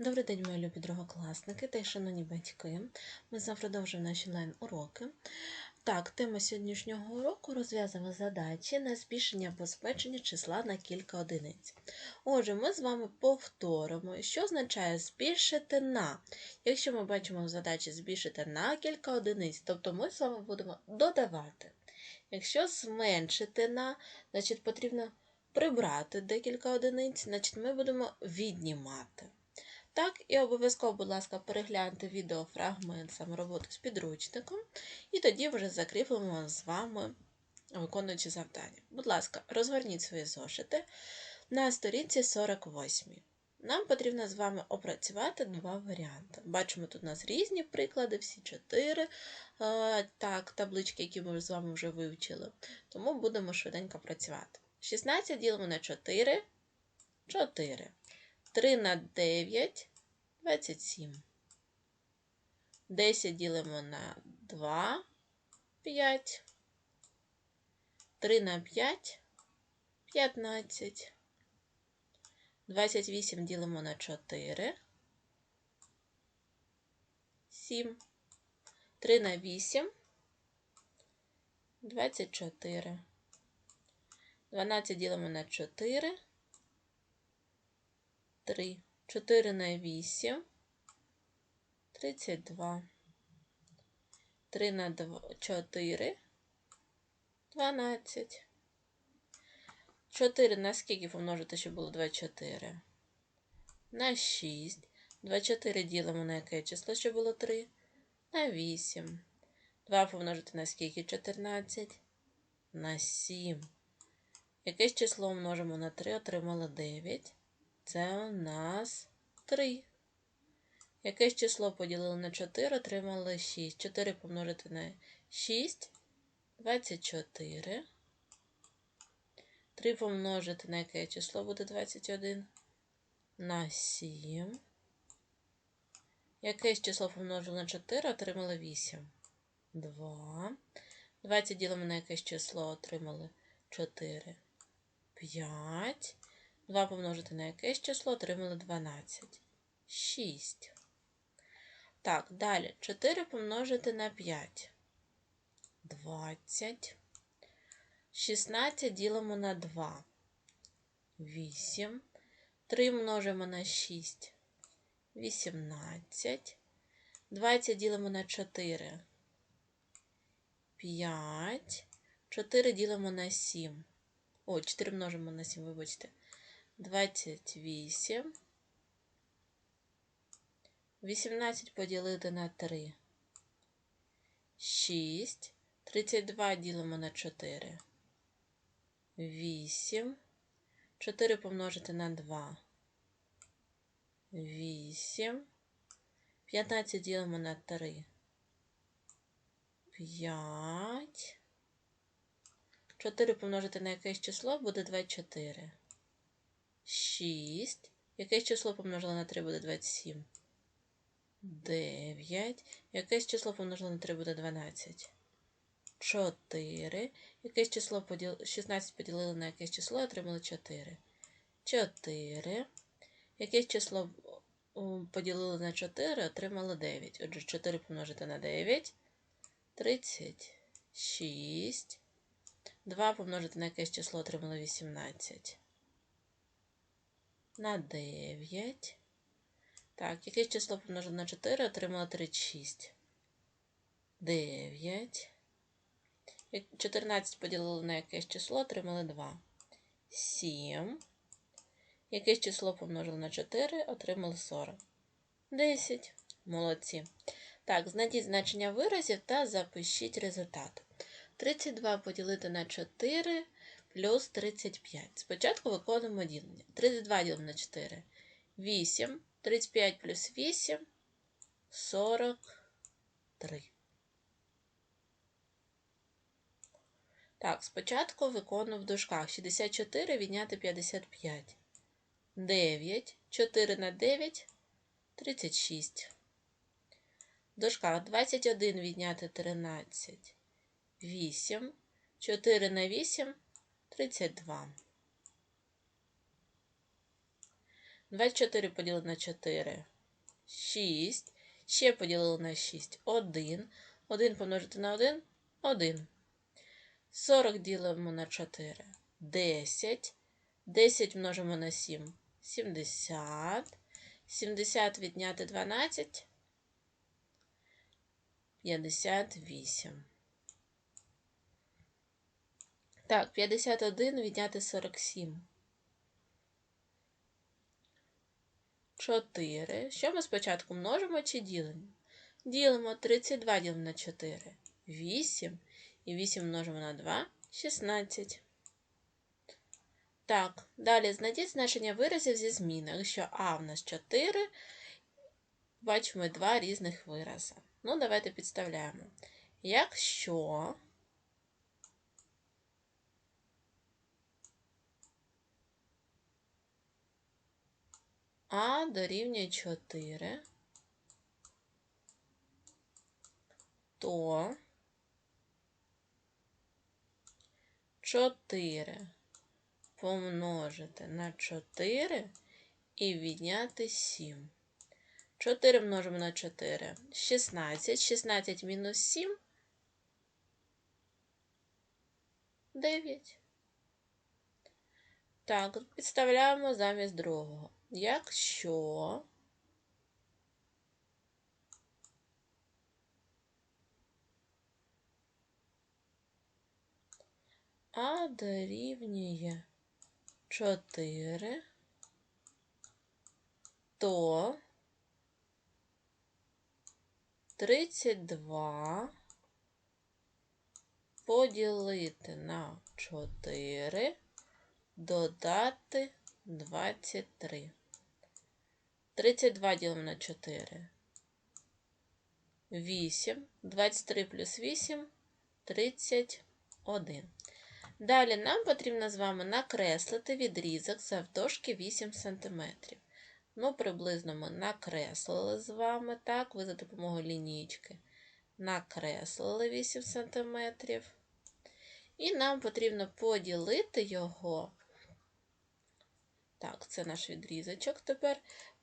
Добрий день, мої любі другокласники та й шановні батьки. Ми завтра продовжуємо наші лайн-уроки. Так, тема сьогоднішнього уроку розв'язуємо задачі на збільшення або зменшення числа на кілька одиниць. Отже, ми з вами повторимо, що означає збільшити на. Якщо ми бачимо в задачі збільшити на кілька одиниць, тобто ми з вами будемо додавати. Якщо зменшити на, значить потрібно прибрати декілька одиниць, значить ми будемо віднімати. Так, і обов'язково, будь ласка, перегляньте відеофрагмент саме роботи з підручником, і тоді вже закріпимо з вами виконуючи завдання. Будь ласка, розгорніть свої зошити на сторінці 48. Нам потрібно з вами опрацювати два варіанти. Бачимо, тут у нас різні приклади, всі чотири так, таблички, які ми з вами вже вивчили. Тому будемо швиденько працювати. 16 ділимо на 4, 4. 3 на 9 27. 10 ділимо на 2, 5. 3 на 5 15. 28 ділимо на 4. 7. 3 на 8. 24. 12 ділимо на 4. 3. 4 на 8. 32. 3 на 2, 4. 12. 4 на скільки помножити, щоб було 24? На 6. 24 ділимо на яке число, щоб було 3? На 8. 2 помножити на скільки? 14. На 7. Якесь число множимо на 3, отримали 9. Це у нас 3. Якесь число поділили на 4, отримали 6. 4 помножити на 6, 24. 3 помножити на яке число буде 21? На 7. Якесь число помножили на 4, отримали 8. 2. 20 ділимо на якесь число, отримали 4. 5. 2 помножити на якесь число, отримали 12. 6. Так, далі 4 помножити на 5. 20. 16 ділимо на 2. 8. 3 множимо на 6. 18. 20 ділимо на 4. 5. 4 ділимо на 7. О, 4 множимо на 7, вибачте. 28. 18 поділити на 3. 6. 32 ділимо на 4. 8. 4 помножити на 2. 8. 15 ділимо на 3. 5. 4 помножити на якесь число буде 24. 6. Якесь число помножили на 3 буде 27. 9. Якесь число помножили на 3 буде 12. 4. Якесь число поділ... 16 поділили на якесь число, отримали 4. 4. Якесь число поділили на 4, отримали 9. Отже, 4 помножити на 9. 36. 2 помножити на якесь число, отримали 18 на 9. Так, якесь число помножено на 4, отримала 36. 9. 14 поділили на якесь число, отримали 2. 7. Якесь число помножили на 4, отримали 40. 10. Молодці. Так, знайдіть значення виразів та запишіть результат. 32 поділити на 4 плюс 35. Спочатку виконуємо ділення. 32 ділимо на 4. 8. 35 плюс 8 43. Так, спочатку виконую в дужках 64 відняти 55. 9. 4 на 9 36. В дужках 21 відняти 13. 8. 4 на 8 32. 24 поділити на 4 6. Ще поділили на 6 1. 1 помножити на 1 1. 40 ділимо на 4 10. 10 множимо на 7 70. 70 відняти 12 58. Так, 51 відняти 47. 4. Що ми спочатку множимо чи ділимо? Ділимо 32 ділимо на 4. 8. І 8 множимо на 2 16. Так, далі знайдіть значення виразів зі зміною. Якщо А в нас 4, бачимо два різних вирази. Ну, давайте підставляємо. Якщо А дорівнює 4, то 4 помножити на 4 і відняти 7. 4 множимо на 4. 16. 16 мінус 7. 9. Так, підставляємо замість другого. Якщо А дорівнює 4, то 32 поділити на 4, додати 23. 32 ділимо на 4. 8. 23 плюс 8 31. Далі нам потрібно з вами накреслити відрізок завдовжки 8 см. Ну, приблизно ми накреслили з вами, так, ви за допомогою лінійки накреслили 8 см. І нам потрібно поділити його. Так, це наш відрізочок тепер.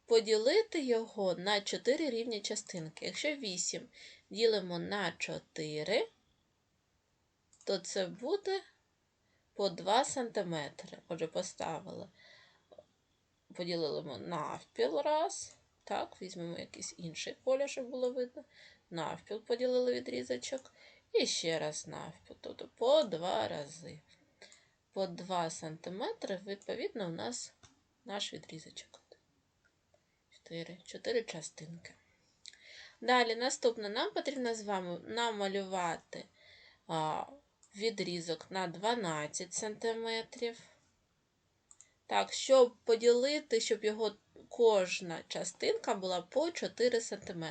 Поділити його на 4 рівні частинки. Якщо 8 ділимо на 4, то це буде по 2 см. Отже, поставили поділили навпіл раз. Так, візьмемо якийсь інший колір, щоб було видно. Навпіл поділили відрізочок. І ще раз навпіл. Тобто по два рази. По 2 см, відповідно, у нас наш відрізочок. 4, 4 частинки. Далі, наступне, нам потрібно з вами намалювати відрізок на 12 см. Так, щоб поділити, щоб його кожна частинка була по 4 см.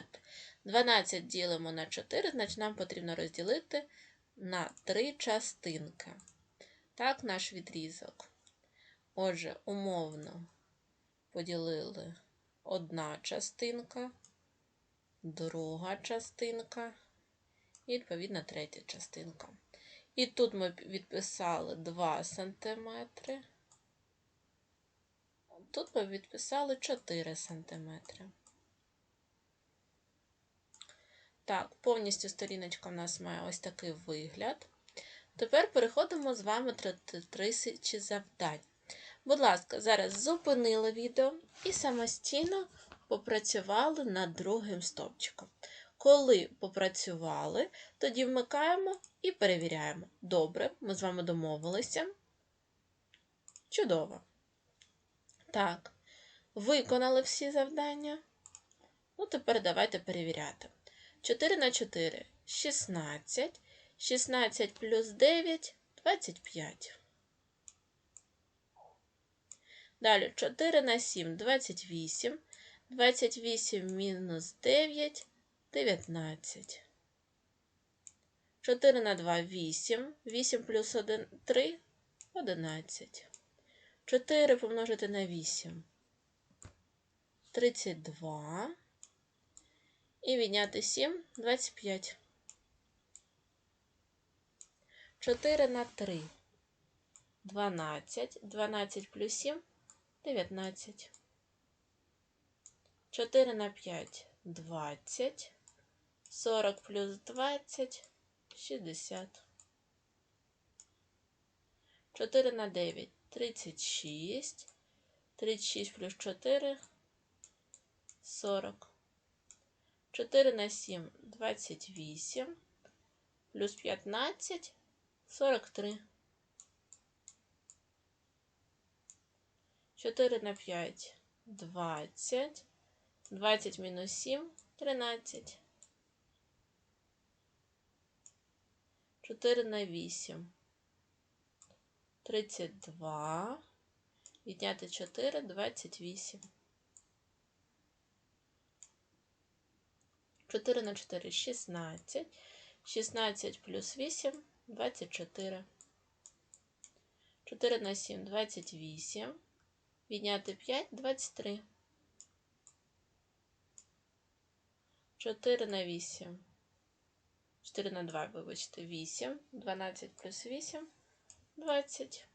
12 ділимо на 4, значить нам потрібно розділити на 3 частинки. Так, наш відрізок. Отже, умовно поділили одна частинка, друга частинка і, відповідно, третя частинка. І тут ми відписали 2 см. Тут ми відписали 4 см. Так, повністю сторіночка в нас має ось такий вигляд. Тепер переходимо з вами до тисячі завдань. Будь ласка, зараз зупинили відео і самостійно попрацювали над другим стовпчиком. Коли попрацювали, тоді вмикаємо і перевіряємо. Добре, ми з вами домовилися. Чудово! Так, виконали всі завдання. Ну, тепер давайте перевіряти. 4 на 4 16. 16 плюс 9 25. Далі 4 на 7 28. 28 мінус 9 19. 4 на 2 8. 8 плюс 1 3 11. 4 помножити на 8. 32. І відняти 7 25. 4 на 3. 12. 12 плюс 7 19. 4 на 5 – 20. 40 плюс 20 – 60. 4 на 9 – 36. 36 плюс 4 – 40. 4 на 7 – 28. Плюс 15 – 43. 4 на 5 – 20. 20 мінус 7 – 13. 4 на 8 – 32. Відняти 4 – 28. 4 на 4 – 16. 16 плюс 8 – 24. 4 на 7 – 28. Відняти 5 – 23. 4 на 8. 4 на 2, вибачте, 8. 12 плюс 8 – 20.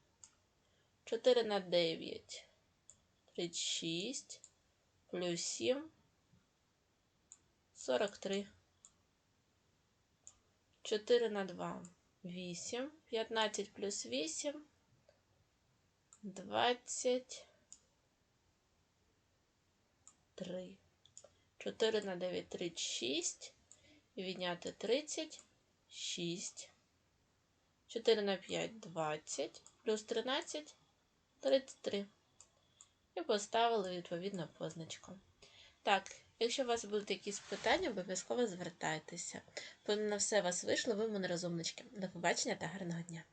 4 на 9 – 36. Плюс 7 – 43. 4 на 2 – 8. 15 плюс 8 – 20. 3. 4 на 9 – 36. І відняти 30 – 6. 4 на 5 – 20. Плюс 13 – 33. І поставили відповідно позначку. Так, якщо у вас будуть якісь питання, обов'язково звертайтеся. Бо на все вас вийшло, ви мене розумнички. До побачення та гарного дня!